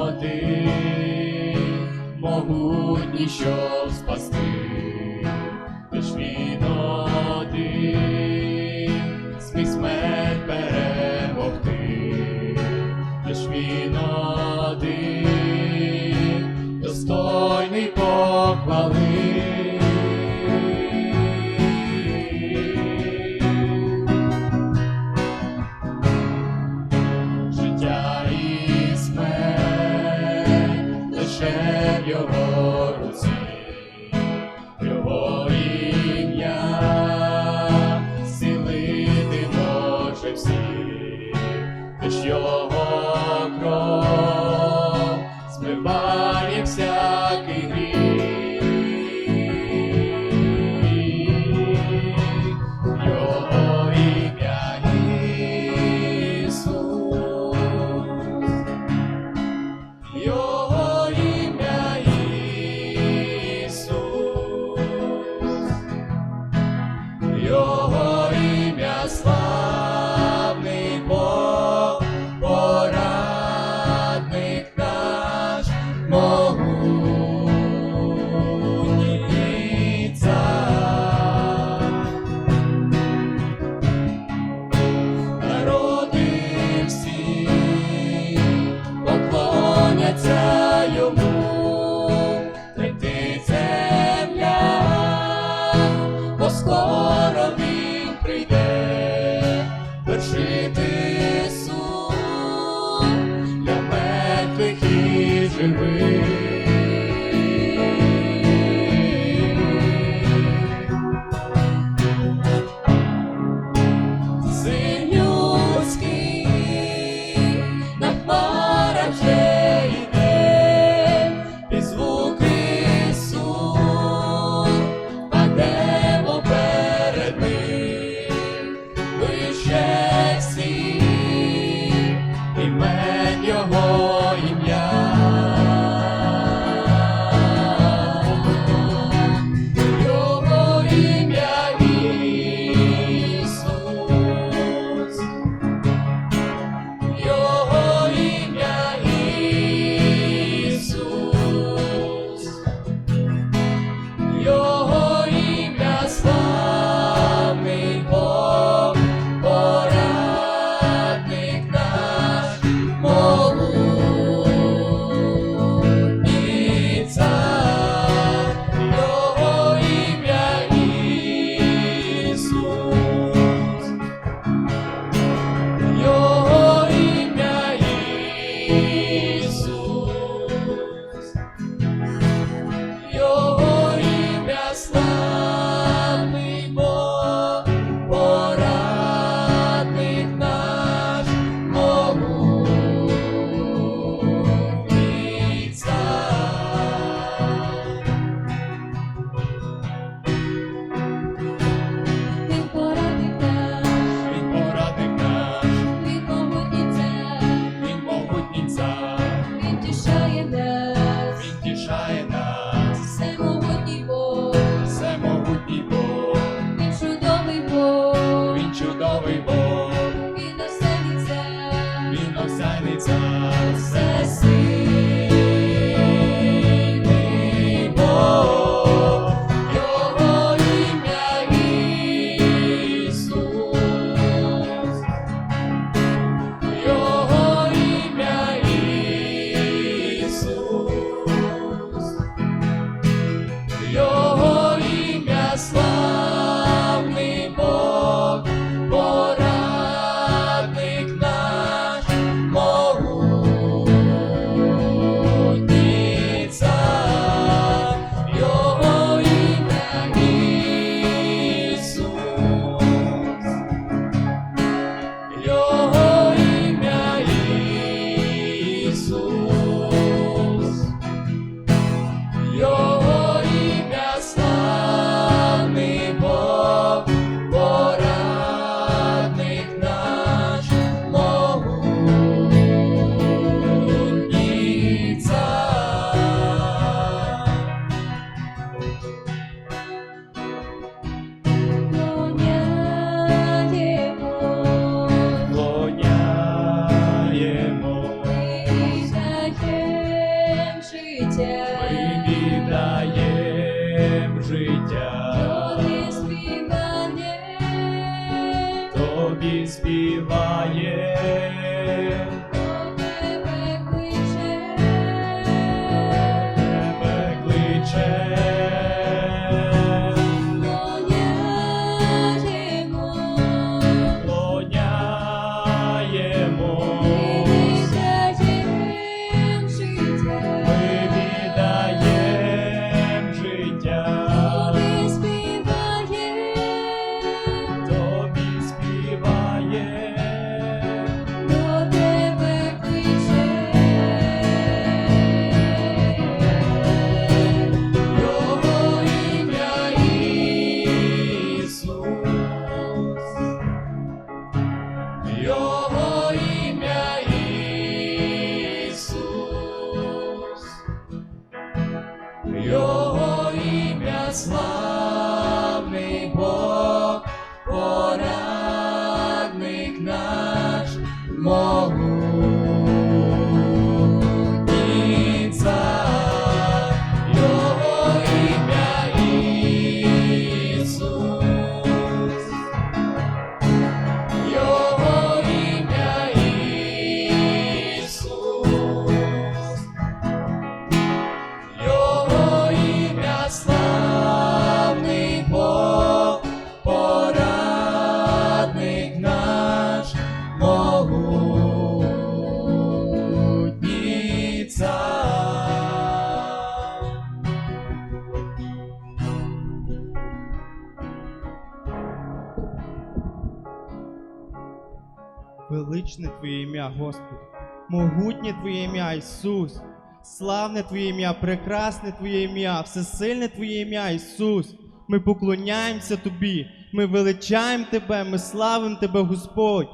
один, могутній, щоб спасти, життя, тобі співає, тобі співає. Величне Твоє ім'я, Господи, могутнє Твоє ім'я, Ісус, славне Твоє ім'я, прекрасне Твоє ім'я, всесильне Твоє ім'я, Ісус. Ми поклоняємося Тобі, ми величаємо Тебе, ми славимо Тебе, Господь.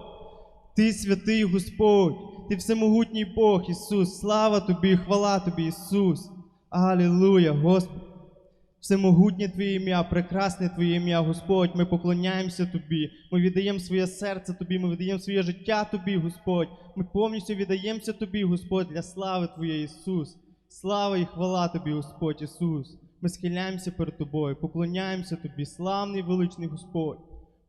Ти святий Господь, Ти всемогутній Бог, Ісус, слава Тобі, хвала Тобі, Ісус. Алілуя, Господь. Всемогутнє Твоє ім'я, прекрасне Твоє ім'я, Господь. Ми поклоняємося Тобі. Ми віддаємо своє серце Тобі, ми віддаємо своє життя Тобі, Господь. Ми повністю віддаємося Тобі, Господь, для слави Твоєї, Ісус. Слава і хвала Тобі, Господь Ісус. Ми схиляємося перед Тобою, поклоняємося Тобі, славний величний Господь.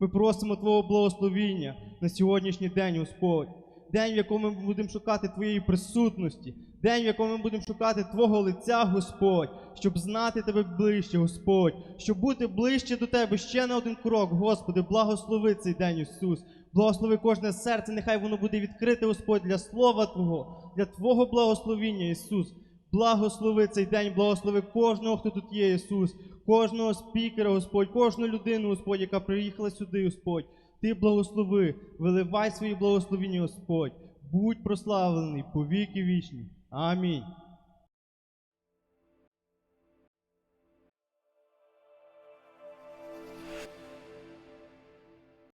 Ми просимо Твого благословіння на сьогоднішній день, Господь. День, в якому ми будемо шукати Твоєї присутності, день, в якому ми будемо шукати Твого лиця, Господь, щоб знати Тебе ближче, Господь, щоб бути ближче до Тебе ще на один крок, Господи, благослови цей день, Ісус. Благослови кожне серце, нехай воно буде відкрите, Господь, для Слова Твого, для Твого благословіння, Ісус. Благослови цей день, благослови кожного, хто тут є, Ісус, кожного спікера, Господь, кожну людину, Господь, яка приїхала сюди, Господь. Ти благослови, виливай свої благословіння, Господь. Будь прославлений по віки вічні. Амінь.